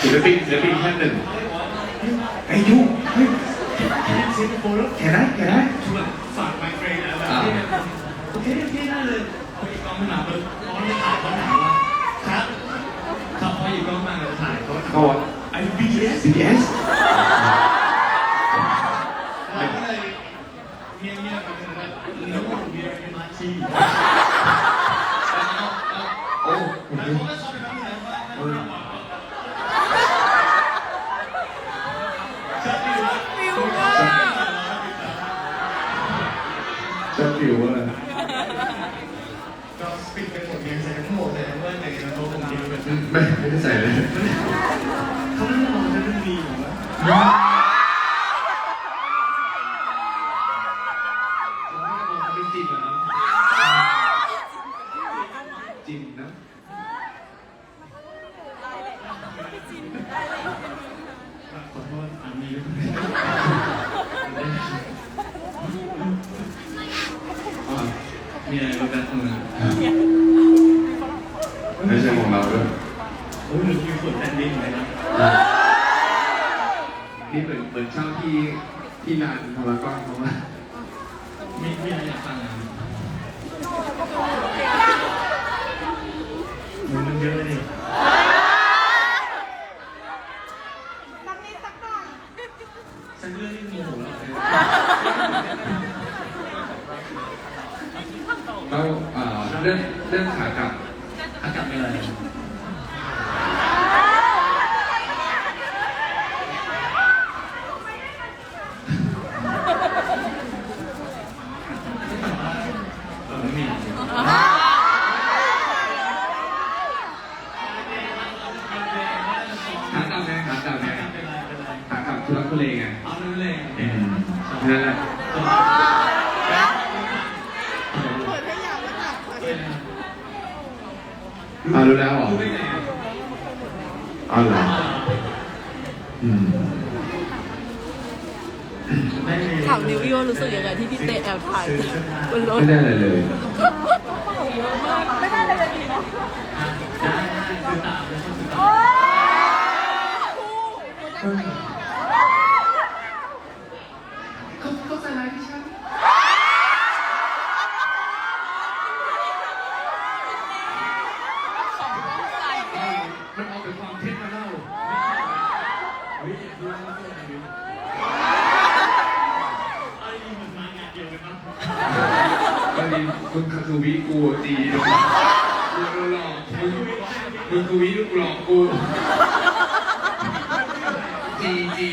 ศิลปินศิลปินท่านหนึ่งไอ้ยยูเฮ้ยแค่ไหนแค่ไหนชวนฝากไมเกรนนะแบบอ่าที่แบบโอเคโอเคได้เลยพออีกกล้องขึ้นมาปุ๊บเขาไม่ถ่ายเขาถามว่าครับครับพออีกกล้องมาเราถ่ายเขาถามเขาบอกไอ้ BTS BTS เราก็เลยเงียบเงียบๆไปเลยว่านึกว่าเบียร์เป็นมาชี โอ้ แล้วเขาก็ชอบไปบ้างนะว่าชอบอยู่ว่า ฟิวมาก ชอบผิวอะไรก็ปิดไปหมดเบียใส่ทั้งหมดเลยว่าแต่ในโต๊ะตรงนี้แบบไม่ไม่ได้ใส่เลยเขาไม่ได้มองเป็นเรื่องดีหรอวะเขาเป็นจริงเหรอจริงนะขอโทษอามี มีอะไรบ้างกันเมืองไม่ใช่ของเราด้วยโอ้ยหนูคิวฝนแผ่นดินเลยนะนี่เหมือนเหมือนเช่าที่ที่ลานพารากอนเขาว่ามีมีอะไรอยากฟังอะ แล้วเอ่อเรื่องเรื่องขากลับอากาศเป็นอะไรเราไม่มีขากลับไงขากลับไงเป็นไรเป็นไรขากลับทุรักทุเลไงเอานั่นเลยอืมนั่นแหละ เปิดให้ยาวแล้วค่ะ อ่า รู้แล้วเหรอรู้ได้ไงอ๋อเหรออืมได้เลยถามนิวอีว่ารู้สึกยังไงที่พี่เตแอบถ่ายบนรถไม่ได้อะไรเลยไม่ได้เลยดีนะได้ได้คือตามแล้วก็คือตามเขาเขาใส่ร้ายที่ฉันมันเอาแต่ความเท็จมาเล่า เฮ้ยดูแล้วก็เป็นอะไรไอ้นี่มันมางานเดียวกันมั้ง บางทีมึงคือวิกูตีโดนโดนหลอกมึงมึงคือวิกูหลอกกูจีจี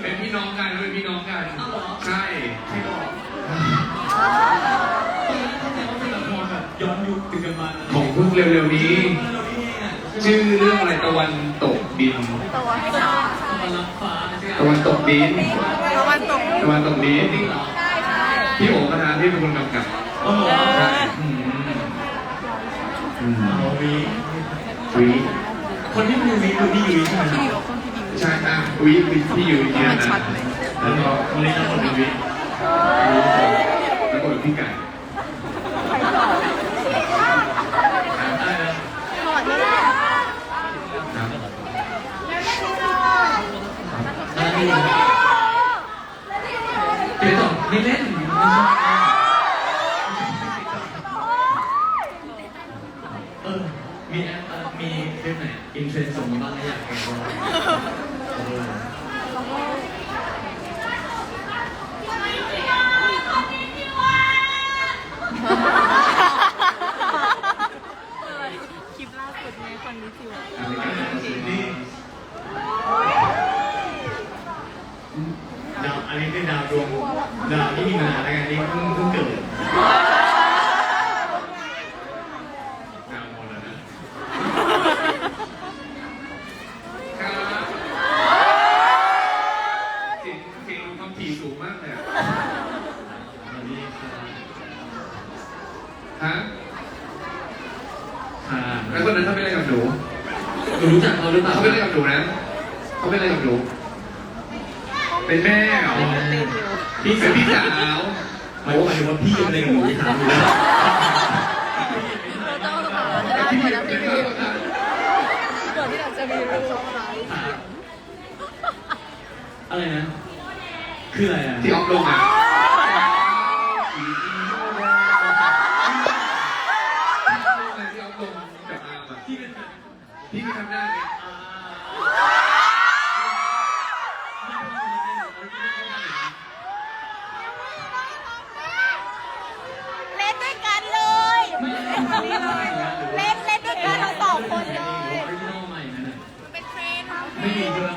เป็นพี่น้องกันเป็นพี่น้องกันใช่ใครบอกตอนนั้นเข้าใจว่าเป็นละครแบบย้อนยุคถึงกันมาของเพิ่งเร็วๆนี้ ชื่อเรื่องอะไรตะวันตกดินตัวให้น้อตะวันตะวันตกดินตะวันตกดินจริงเหรอได้ใช่พี่โอ๋คณานที่เป็นคนกำกับโอ้โหใช่ อืมอืมเอาวีวิคนที่ดูวีคือพี่ยุ้ยใช่ไหมที่อยู่คนที่ดีใช่อะวิวิที่อยู่ที่นั่นนะชัดไหมแล้วก็วันนี้เราคนเป็นวีแล้วก็พี่ไก่ได้แล้วถอดแล้วแหละครับ อมีคลิปไหนอินเทรนด์ส่งมาบ้างไหมอยากเห็นว่าเออ คลิปล่าสุดไงคนนี้จิว อะไรกันนะ นี่ดาวอันนี้เป็นดาวดวงดาวที่มีมาแล้วกันนี่เพิ่งเพิ่งเกิด ดาวมรณะครับ เสียงเสียงความถี่สูงมากเลยอะอันนี้ค่ะฮะค่ะแล้วคนนั้นเขาเป็นอะไรกับหนูหนูรู้จักเขาหรือเปล่าเขาเป็นอะไรกับหนูนะเขาเป็นอะไรกับหนู เป็นแม่เหรอพี่เป็นพี่สาวหมายหมายถึงว่าพี่อะไรกับหนูถามอยู่แล้วเราต้องหาได้หมดแล้วพี่บิวก่อนที่เราจะมีรูปอะไรนะ คืออะไรอะที่ออฟลงอะที่ออฟลงกับอาร์มอะที่เป็นที่ทำหน้าเนี่ยเล่นด้วยกันเลย เล่นเล่นด้วยกันทั้งสองคนเลย เป็นเทรนไม่มีใช่ไหม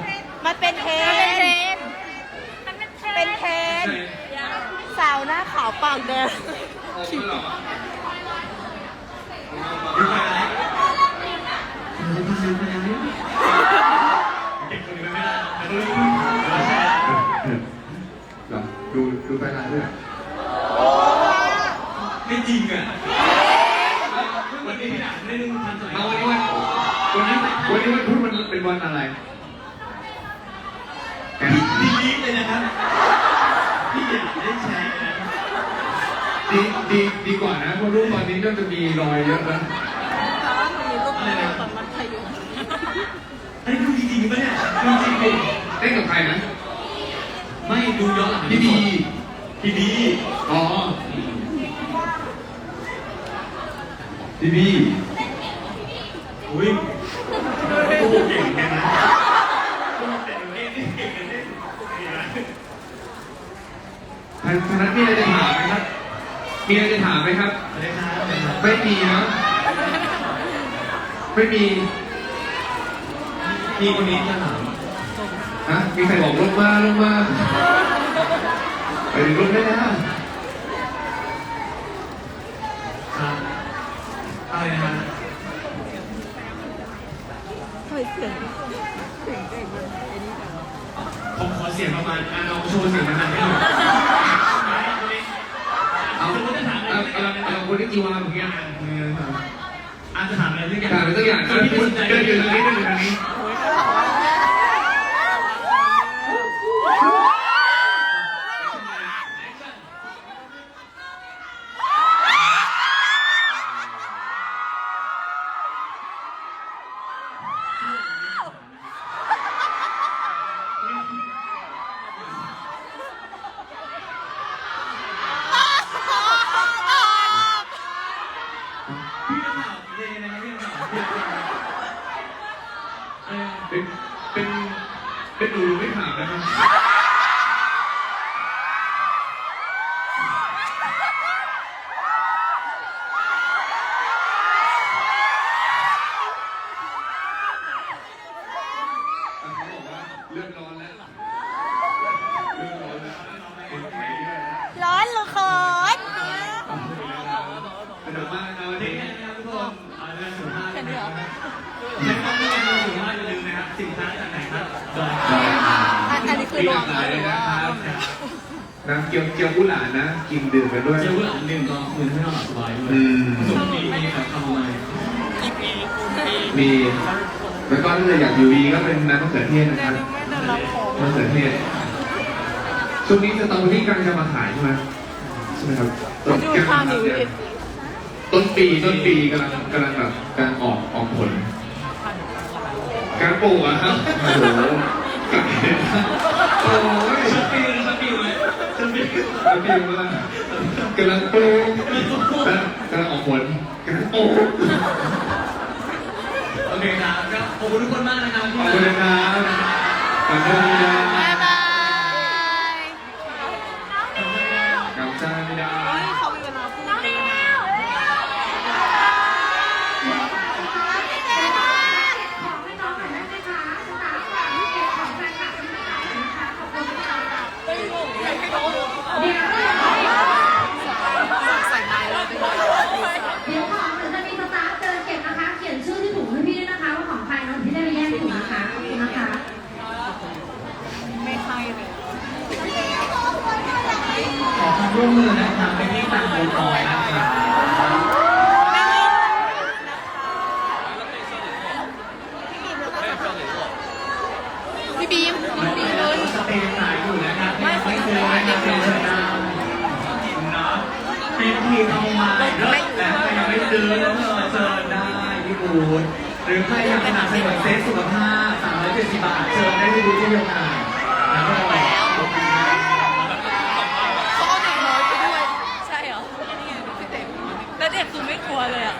มันเป็นเทรนเป็นเทรนสาวหน้าขาวปากแดงออกมาหรอดูไปไหนเด็กคนนี้ไม่ได้แต่ก็รู้ว่าใช่หรอดูดูไปร้านด้วยไม่จริงอะวันนี้พี่อ่านได้หนึ่งพันสองเอาวันนี้วันวันนี้วันนี้วันพุธมันเป็นวันอะไรดีลีทเลยนะครับพี่อยากได้แชร์นะ ดีดีดีกว่านะเพราะรูปตอนนี้ก็จะมีรอยเยอะนะแต่ว่ามันมีรูปเดียวตอนมัธยมอันนี้ดูจริงๆปะเนี่ยดูจริงดิเล่นกับใครนะ ไม่ดูย้อนหลังพี่บีพี่บีอ๋อพี่บีอุ้ยโอ้โหเก่งเหมือนกันนะโอ้โหแต่นี่เก่งกันเนี่ยทางทางนั้นมีอะไรจะถามไหมครับ มีอะไรจะถามไหมครับสวัสดีครับไม่มีนะไม่มี มีคนนี้จะถามฮะมีใครบอกลงมาลงมาไปลงได้แล้ว ครับอะไรนะครับ เฮ้ยเสียงเสียงเก่งเลยไอ้นี่แบบ ผมขอเสียงประมาณอะน้องโชว์เสียงมันๆให้หน่อย เอา สมมติจะถามอะไร เอา สักอ เอา ย่าง เอาคนที่จีวาเมื่อกี้อะ อาจจะถามอะไรสักอย่างถามอะไรสักอย่างคก็นที่พูไม่ดสนใจเดินอยู่ตรงนี้เดินอยู่ตรงนี้ นะครับทุกคนเอาเรื่องสุขภาพนะครับในความที่การสุขภาพอย่าลืมนะครับสินค้าจากไหนครับดอยอันอันนี้คือรวมหรือว่าน้ำเกี๊ยวเกี๊ยวกุหลาบนะ กินดื่มกันด้วยเจ้าผู้หลังหนึ่งก็มือให้นอนหลับสบายด้วยอืมสมดีมีแบบทำอะไรมีแล้วก็ถ้าเกิดอยากอยู่ดีก็เป็นน้ำมะเขือเทศนะครับไม่ได้รับของมะเขือเทศช่วงนี้สตรอเบอรี่กำลังจะมาขายใช่ไหมใช่ไหมครับไปดูทางอยู่ดิ ต้นปีต้นปีกำลังกำลังแบบกำลังออกออกผลการปลูกอะครับโอ้โหกับเห็นโอ้ยชัดปีเลยชัดปีเลยชัดปีกำลังปลูกกำลังปลูกกำลังออกผลกำลังปลูกโอเคครับก็ขอบคุณทุกคนมากนะครับขที่อบมาคุณนะครับขอบคุณนะบ๊ายบาย กำจ้าไม่ได้ เฮ้ยเขามีเวลาพูดเลยนะ ใส่ไม้เลยเป็นแบบ เดี๋ยวของเดี๋ยวจะมีสตาฟเดินเก็บนะคะ เขียนชื่อที่ถุงให้พี่ด้วยนะคะว่าของใครเนาะที่ได้ไปแยกถุงนะคะขอบคุณนะคะ ไม่ให้เลย ขอ คู่มือนะครับไปที่ต่างโบกอยนะครับพี่บีมไม่เป็นไรสเปนขายอยู่นะครับไม่ไม่เคยนะครับเป็นชนะเนาะเป็นทีมเอามาเลิศแต่ใครยังไม่ซื้อแล้วเชิญได้พี่บูธหรือใครอยากสนับสนุนเซตสุขภาพ370บาทเชิญได้ที่บูธที่เดียวกันแล้วก็ขาเอาเด็กน้อยไปด้วย ใช่เหรอนี่ไงพี่เต็มแล้วเด็ก คือไม่กลัวเลยอะ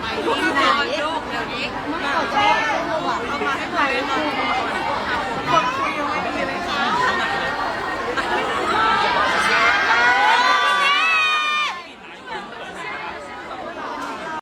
ไหนลูกเดี๋ยวนี้มาเอามาให้หน่อยมา